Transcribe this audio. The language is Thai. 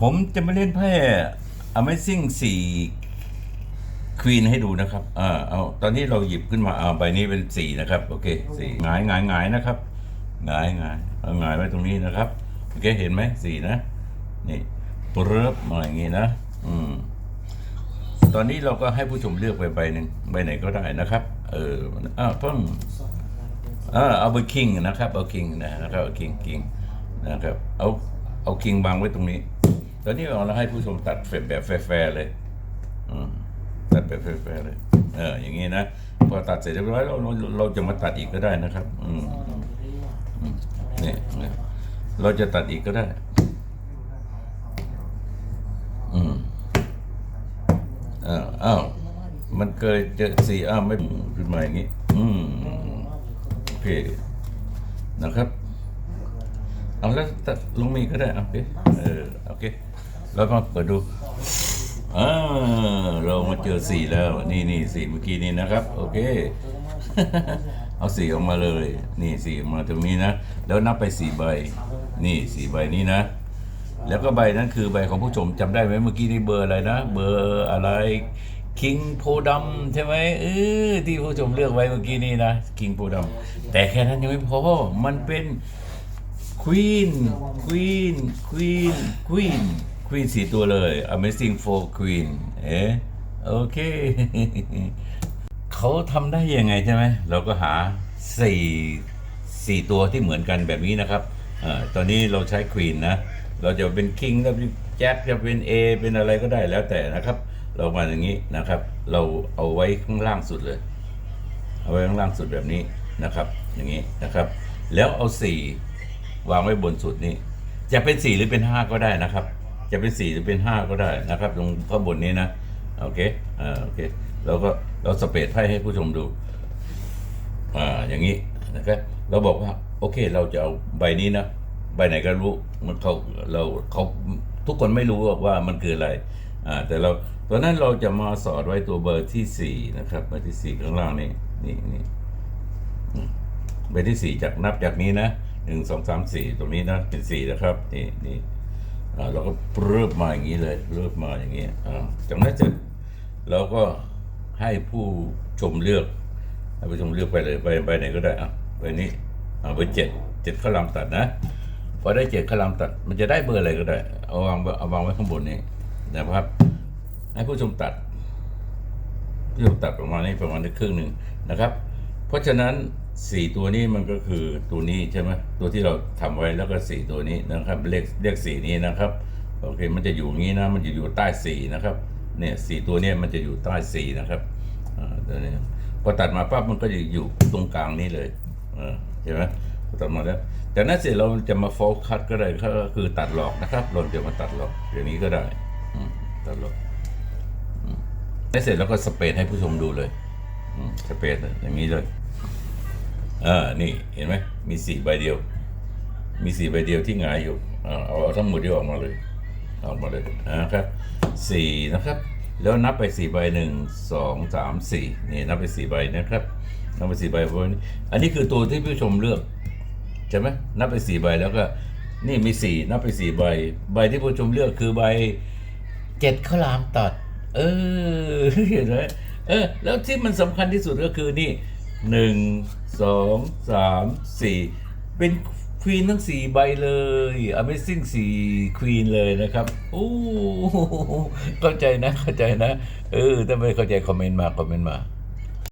ผมจะมาเล่นไพ่ Amazing สี่ควีนให้ดูนะครับอ่าเอาตอนนี้เราหยิบขึ้นมาเอาใบนี้เป็นสี่นะครับ โอเคสี่หงายหงายหงายนะครับหงายหงายเอาหงายไว้ตรงนี้นะครับ โอเค เห็นไหมสี่นะ นี่ปรึบมาอย่างงี้นะ อืม ตอนนี้เราก็ให้ผู้ชมเลือกไปใบหนึ่งใบไหนก็ได้นะครับ เอออ้าวเพิ่งเออเอาไปคิงนะครับ เอาคิงนะครับ เอาคิงคิงนะครับ เอา เอาคิงวางไว้ตรงนี้ ตอนนี้เราให้ผู้ชมตัดแบบแฟร์เลยอืมตัดแบบแฟร์เลย เออ อย่างนี้นะ พอตัดเสร็จเรียบร้อยเราเราจะมาตัดอีกก็ได้นะครับ อืมนี่นี่เราจะตัดอีกก็ได้ อืมอ้าวอ้าวมันเคยเจอสี่อ้าวไม่ขึ้นมาอย่างนี้ อืมโอเคนะครับ เอาแล้วตัดลงมีก็ได้ โอเค เออ โอเค แล้วมาเปิดดูอ่าเรามาเจอสีแล้ว นี่นี่สีเมื่อกี้นี้นะครับ โอเค เอาสีออกมาเลย นี่สีออกมาตรงนี้นะ แล้วนับไปสี่ใบ นี่สี่ใบนี้นะ แล้วก็ใบนั้นคือใบของผู้ชมจำได้ไหมเมื่อกี้นี่เบอร์อะไรนะ เบอร์อะไรคิงโพดำใช่ไหมเออที่ผู้ชมเลือกไว้เมื่อกี้นี่นะคิงโพดำแต่แค่นั้นยังไม่พอ มันเป็นควีนควีนควีนควีน ควีนสี่ตัวเลย Amazing for Queen เอ๊ะโอเค เขาทำได้ยังไงใช่ไหม เราก็หาสี่สี่ตัวที่เหมือนกันแบบนี้นะครับอ่อตอนนี้เราใช้ควีนนะ เราจะเป็นคิงจะเป็นแจ็คจะเป็น A เป็นอะไรก็ได้แล้วแต่นะครับ เรามาอย่างนี้นะครับ เราเอาไว้ข้างล่างสุดเลย เอาไว้ข้างล่างสุดแบบนี้นะครับ อย่างนี้นะครับ แล้วเอาสี่วางไว้บนสุดนี้ จะเป็นสี่หรือเป็นห้าก็ได้นะครับ จะเป็นสี่หรือเป็นห้าก็ได้นะครับ ตรงข้างบนนี้นะโอเคอ่าโอเคเราก็เราสเปรดไพ่ให้ผู้ชมดูอ่าอย่างนี้นะครับเราบอกว่า โอเค เราจะเอาใบนี้นะใบไหนก็รู้มันเขาเราเขาทุกคนไม่รู้ว่ามันคืออะไรอ่าแต่เราตอนนั้นเราจะมาสอดไว้ตัวเบอร์ที่สี่นะครับเบอร์ที่สี่ข้างล่างนี่นี่นี่เบอร์ที่สี่จากนับจากนี้นะหนึ่งสองสามสี่ตรงนี้นะเป็นสี่นะครับนี่นี่ เราก็เริ่มมาอย่างนี้เลยเริ่มมาอย่างนี้จากนั้นเสร็จเราก็ให้ผู้ชมเลือกให้ผู้ชมเลือกไปเลยไปไปไหนก็ได้อะไปนี้อะเบอร์เจ็ดเจ็ดข้าวหลามตัดนะพอได้เจ็ดข้าวหลามตัด มันจะได้เบอร์อะไรก็ได้ เอาวางเอาวางไว้ข้างบนนี้นะครับ ให้ผู้ชมตัดผู้ชมตัดประมาณนี้ประมาณนี้ครึ่งหนึ่งนะครับ เพราะฉะนั้น สี่ตัวนี้มันก็คือตัวนี้ใช่ไหมตัวที่เราทำไว้แล้วก็สี่ตัวนี้นะครับเลขเลขสี่นี้นะครับโอเคมันจะอยู่งี้นะมันจะอยู่ใต้สี่นะครับเนี่ยสี่ตัวนี้มันจะอยู่ใต้สี่นะครับตัวนี้พอตัดมาปั๊บมันก็จะอยู่ตรงกลางนี้เลยเห็นไหมตัดมาแล้วจากนั้นเสร็จเราจะมาโฟกัสก็ได้ก็คือตัดหลอกนะครับ เราจะมาตัดหลอกอย่างนี้ก็ได้อตัดหลอกได้เสร็จแล้วก็สเปรดให้ผู้ชมดูเลยสเปรดอย่างนี้เลย อ่านี่เห็นไหมมีสี่ใบเดียว มีสี่ใบเดียวที่หงายอยู่เอาเอาทั้งหมดที่ออกมาเลยออกมาเลยนะครับสี่นะครับ แล้วนับไปสี่ใบหนึ่งสองสามสี่นี่นับไปสี่ใบนะครับนับไปสี่ใบพราะว่าอันนี้คือตัวที่ผู้ชมเลือกใช่ไหมนับไปสี่ใบแล้วก็นี่มีสี่นับไปสี่ใบ ใบที่ผู้ชมเลือกคือใบเจ็ดข้าวหลามตัด เออเห็นไหมเออแล้วที่มันสำคัญที่สุดก็คือนี่ หนึ่งสองสามสี่เป็นควีนทั้งสี่ใบเลย Amazing สี่ควีนเลยนะครับโอ้เข้าใจนะเข้าใจนะ เออถ้าไม่เข้าใจคอมเมนต์มาคอมเมนต์มา